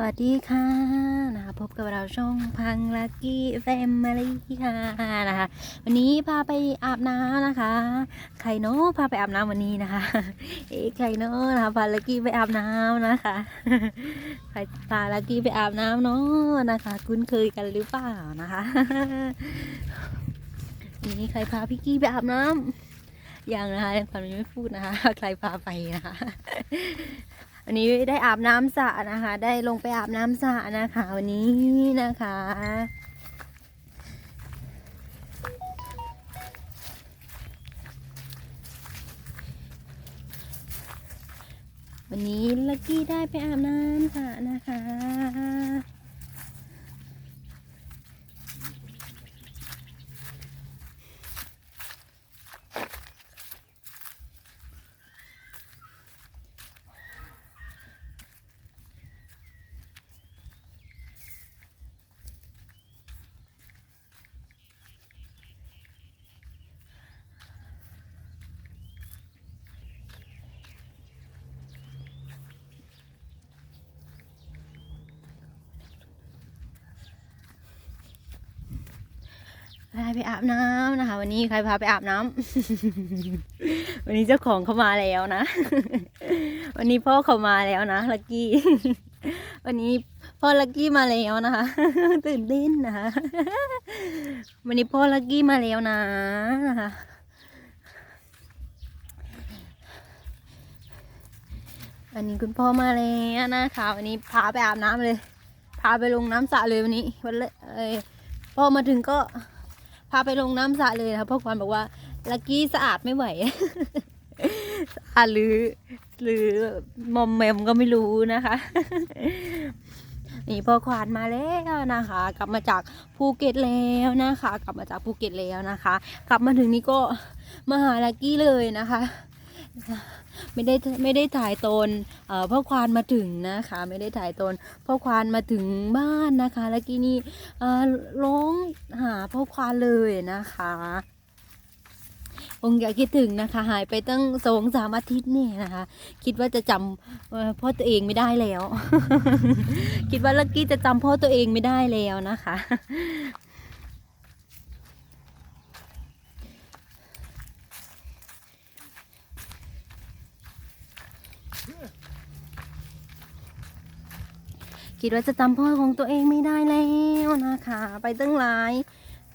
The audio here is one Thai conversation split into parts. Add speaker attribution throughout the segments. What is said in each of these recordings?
Speaker 1: วัสดีค่ะนะคะพบกับเราช่องพังลักกี้แฟมิลี่ค่ะนะคะวันนี้พาไปอาบน้ำนะคะ ใครเนาะพาไปอาบน้ำวันนี้นะคะ เอ๊ะใครเนาะนะคะพาลักกี้ไปอาบน้ำนะคะใครพาลักกี้ไปอาบน้ำเนาะนะคะ คุ้นเคยกันหรือเปล่านะคะวันนี้ใครพาพี่กี้ไปอาบน้ำยังนะคะยังความยังไม่พูดนะคะ ใครพาไปนะคะ วันนี้ได้อาบน้ำสระนะคะ ได้ลงไปอาบน้ำสระนะคะ วันนี้นะคะ วันนี้ลักกี้ได้ไปอาบน้ำสระนะคะ ได้ไปอาบน้ำนะคะ วันนี้ใครพาไปอาบน้ำวันนี้เจ้าของเขามาแล้วนะ วันนี้พ่อเขามาแล้วนะลักกี้ วันนี้พ่อลักกี้มาแล้วนะคะ ตื่นเต้นนะคะวันนี้พ่อลักกี้มาแล้วนะนะคะวันนี้คุณพ่อมาแล้วนะคะวันนี้พาไปอาบน้ำเลย พาไปลงน้ำสระเลยวันนี้วันเลยพ่อมาถึงก็ พาไปลงน้ำสระเลยนะคะเพราะควันบอกว่าลักกี้สะอาดไม่ไหวสะอาดหรือ หรือมอมแมมก็ไม่รู้นะคะนี่พอควานมาแล้วนะคะ กลับมาจากภูเก็ตแล้วนะคะ กลับมาจากภูเก็ตแล้วนะคะ กลับมาถึงนี่ก็มาหาลักกี้เลยนะคะ ไม่ได้ไม่ได้ถ่ายตนเอ่อพ่อควานมาถึงนะคะ ไม่ได้ถ่ายตนพ่อควานมาถึงบ้านนะคะ แล้วกี้นี่ร้องหาพ่อควานเลยนะคะคงอยากคิดถึงนะคะ หายไปตั้งสองสามอาทิตย์เนี่ยนะคะ คิดว่าจะจำพ่อตัวเองไม่ได้แล้ว คิดว่าลักกี้จะจำพ่อตัวเองไม่ได้แล้วนะคะ คิดว่าจะจำพ่อของตัวเองไม่ได้แล้วนะคะ ไปตั้งหลาย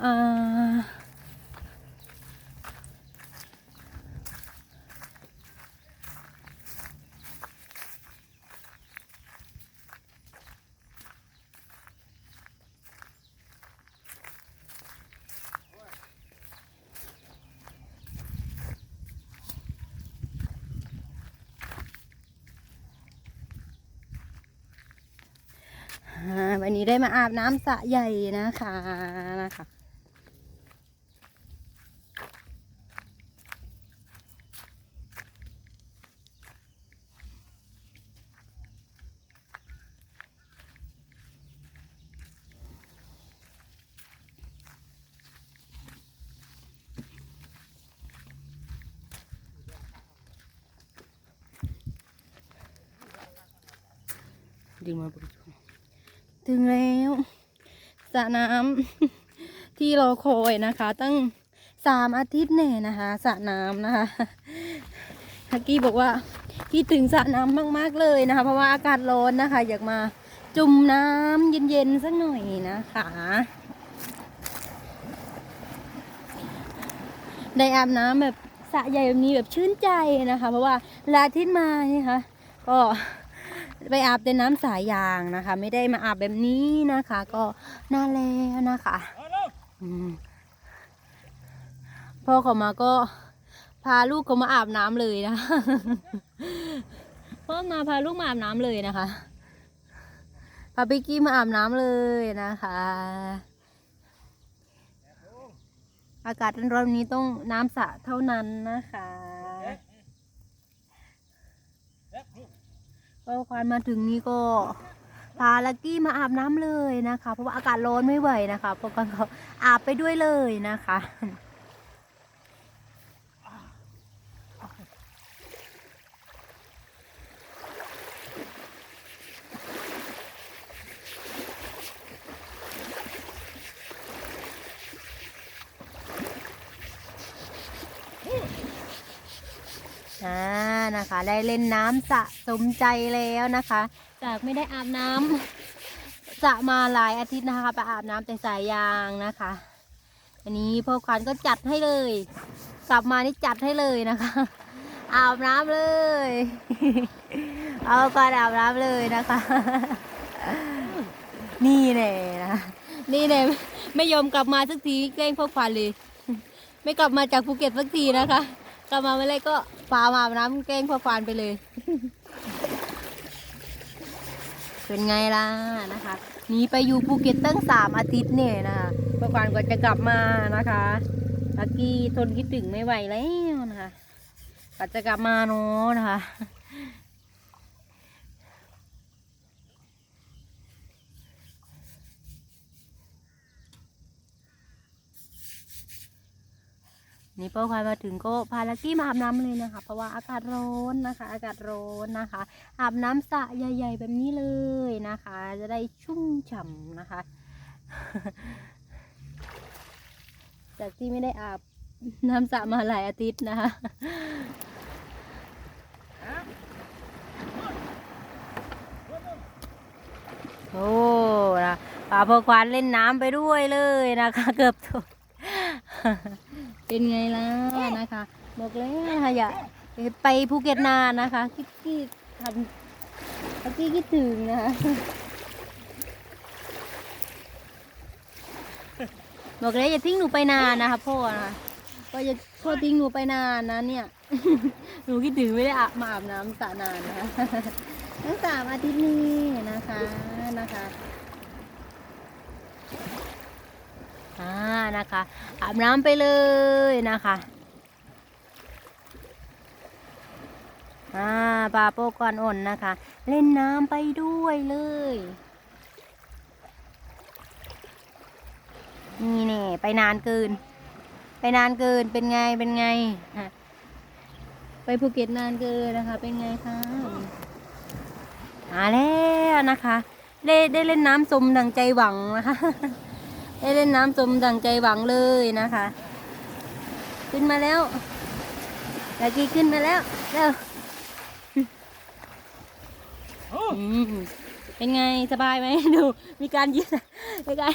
Speaker 1: เอ่ออ่า วันนี้ได้มาอาบน้ำสระใหญ่นะคะนะคะดึงมาบุ ถึงแล้วสระน้ำที่เราคอยนะคะ ตั้งสามอาทิตย์แน่นะคะสระน้ำนะคะฮักกี้บอกว่าคิดถึงสระน้ำมากๆเลยนะคะ เพราะว่าอากาศร้อนนะคะ อยากมาจุ่มน้ำเย็นๆสักหน่อยนะคะ ได้อาบน้ำแบบสระใหญ่แบบนี้แบบชื่นใจนะคะ เพราะว่าลาทิตย์มานี่คะก็ ไปอาบแต่น้ำสายยางนะคะ ไม่ได้มาอาบแบบนี้นะคะ ก็น่าแล้วนะคะพ่อเขามาก็พาลูกเขามาอาบน้ำเลยนะพ่อมาพาลูกมาอาบน้ำเลยนะคะพาปิกกี้มาอาบน้ำเลยนะคะ อากาศร้อนๆนี้ต้องน้ำสะเท่านั้นนะคะ ก็ควานมาถึงนี่ก็พาลักกี้มาอาบน้ำเลยนะคะ เพราะว่าอากาศร้อนไม่ไหวนะคะพวกกันก็อาบไปด้วยเลยนะคะ พ นะคะ ได้เล่นน้ำสะสมใจแล้วนะคะ จากไม่ได้อาบน้ำสะมาหลายอาทิตย์นะคะไปอาบน้ำแต่สายยางนะคะ อันนี้พ่อควานก็จัดให้เลย กลับมานี่จัดให้เลยนะคะ อาบน้ำเลย เอาควานอาบน้ำเลยนะคะ นี่แน่นะนี่แน่ไม่ยอมกลับมาสักทีแกล้งพ่อควานเลย ไม่กลับมาจากภูเก็ตสักทีนะคะ กลับมาไม่เลยก็พามาบน้ำแกล้งพ่อควานไปเลย เป็นไงล่ะนะคะหนีไปอยู่ภูเก็ตตั้งสามอาทิตย์เนี่ยนะคะพ่อควานก็จะกลับมานะคะลักกี้ทนคิดถึงไม่ไหวแล้วนะคะก็จะกลับมาเนาะนะคะ นี่พ่อควายมาถึงก็พาลักกี้มาอาบน้ำเลยนะคะ เพราะว่าอากาศร้อนนะคะ อากาศร้อนนะคะ อาบน้ำสระใหญ่ ๆ แบบนี้เลยนะคะ จะได้ชุ่มฉ่ำนะคะ จากที่ไม่ได้อาบน้ำสระมาหลายอาทิตย์นะคะโอ้นะป่าพอควานเล่นน้ำไปด้วยเลยนะคะ เกือบถูก เป็นไงล่ะนะคะ บอกแล้วนะคะอย่าไปภูเก็ตนานนะคะคิดที่ทำทักที่คิดถึงนะคะบอกแล้วอย่าทิ้งหนูไปนานนะคะพ่อนะคะก็อย่าพ่อทิ้งหนูไปนานนะเนี่ย หนูคิดถึงไม่ได้อาบมาอาบน้ำสระนานนะคะทั้งสามอาทิตย์นี้นะคะนะคะ อ่านะคะอาบน้ำไปเลยนะคะอ่าปลาโปกอนอ่อนนะคะ เล่นน้ำไปด้วยเลยนี่แน่ไปนานเกิน ไปนานเกินเป็นไงเป็นไงฮะไปภูเก็ตนานเกินนะคะ เป็นไงคะมาแล้วนะคะ ได้ได้เล่นน้ำสมดังใจหวังนะคะ ได้เล่นน้ำสมดังใจหวังเลยนะคะ ขึ้นมาแล้วยากี้ขึ้นมาแล้วเร็วอืมเป็นไงสบายไหมดู มีการยิ้มมีการ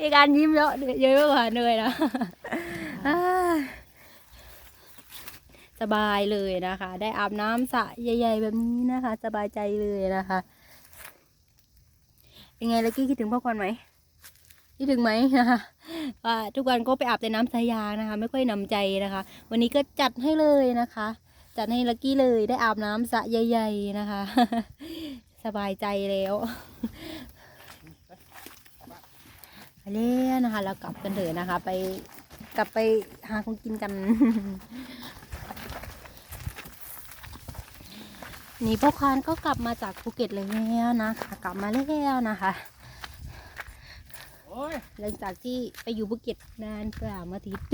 Speaker 1: มีการยิ้มเยอะเยอะกว่าเหนื่อยนะสบายเลยนะคะ ได้อาบน้ำสระใหญ่ ๆ แบบนี้นะคะ สบายใจเลยนะคะ เป็นไงลักกี้คิดถึงพ่อควันไหม คิดถึงไหมนะคะว่าทุกวันก็ไปอาบแต่น้ำสายยางนะคะ ไม่ค่อยนำใจนะคะ วันนี้ก็จัดให้เลยนะคะ จัดให้ลักกี้เลยได้อาบน้ำสะใหญ่ๆนะคะ สบายใจแล้วไปแล้วนะคะ เรากลับกันเถอะนะคะ ไปกลับไปหาของกินกัน นี่พ่อคานก็กลับมาจากภูเก็ตแล้วนะคะ กลับมาแล้วนะคะ
Speaker 2: ย
Speaker 1: หลังจากที่ไปอยู่ภูเก็ตนานสามอาทิตย์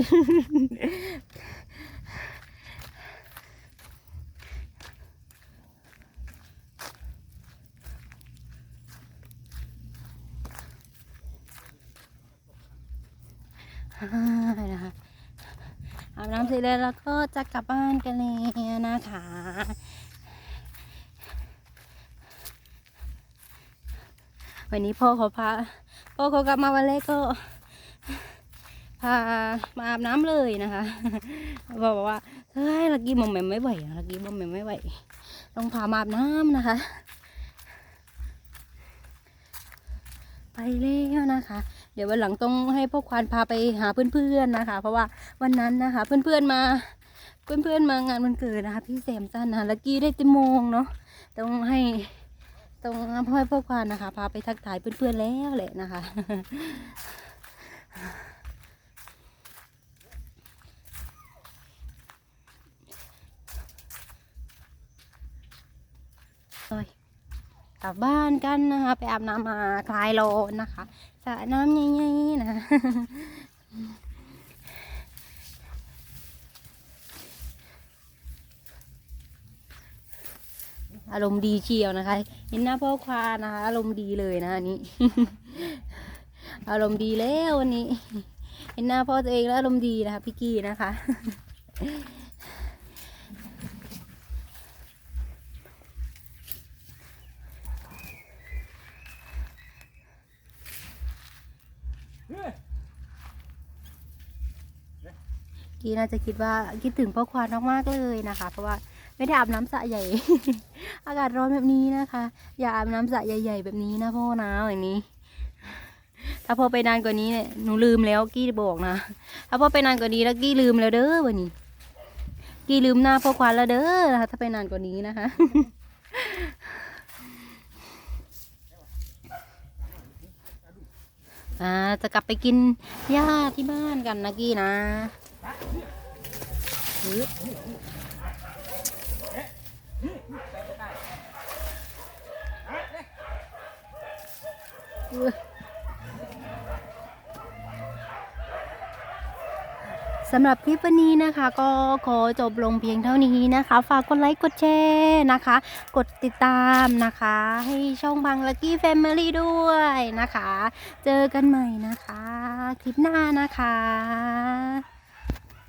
Speaker 1: อ่านะคะอาบน้ำเสร็จแล้วเราก็จะกลับบ้านกันแล้วนะคะวันนี้พ่อเขาพา พอเขากลับมาวันแรกก็ พามาอาบน้ำเลยนะคะบอกว่าเฮ้ยลักกี้มอมแมมไม่ไหวอะลักกี้มอมแมมไม่ไหวต้องพามาอาบน้ำนะคะ ไปแล้วนะคะ เดี๋ยววันหลังต้องให้พ่อควานพาไปหาเพื่อนๆนะคะ เพราะว่าวันนั้นนะคะ เพื่อนๆมาเพื่อนๆมางานวันเกิดนะคะ พี่แซมสันนะคะลักกี้ได้ต็มโมงเนาะต้องให้ ต้องพ่อให้พ่อควานนะคะ พาไปทักทายเพื่อนๆแล้วแหละนะคะโอ้ยกลับบ้านกันนะคะ ไปอาบน้ำมาคลายร้อนนะคะสระน้ำใหญ่ๆนะารมณ์ดีเชียวนะคะ เห็นหน้าพ่อควานะคะ อารมณ์ดีเลยนะอันนี้ อารมณ์ดีแล้ววันนี้ เห็นหน้าพ่อตัวเองแล้วอารมณ์ดีนะคะพี่กี้นะคะกี้น่าจะคิดว่าคิดถึงพ่อควานมากๆเลยนะคะ เพราะว่า ไม่ได้อาบน้ำสระใหญ่ อากาศร้อนแบบนี้นะคะ อย่าอาบน้ำสระใหญ่ๆ แบบนี้นะพ่อนะอย่างนี้ ถ้าพ่อไปนานกว่านี้เนี่ยหนูลืมแล้วกี้บอกนะ ถ้าพ่อไปนานกว่านี้แล้วกี้ลืมแล้วเด้อวันนี้ กี้ลืมหน้าพ่อควานแล้วเด้อนะคะถ้าไปนานกว่านี้นะคะอ่าจะกลับไปกินหญ้าที่บ้านกันนะกี้นะหืออื้อ สำหรับคลิปวันนี้นะคะก็ขอจบลงเพียงเท่านี้นะคะ ฝากกดไลค์กดแชร์นะคะ กดติดตามนะคะ ให้ช่องบางลักกี้แฟมิลี่ด้วยนะคะ เจอกันใหม่นะคะ คลิปหน้านะคะ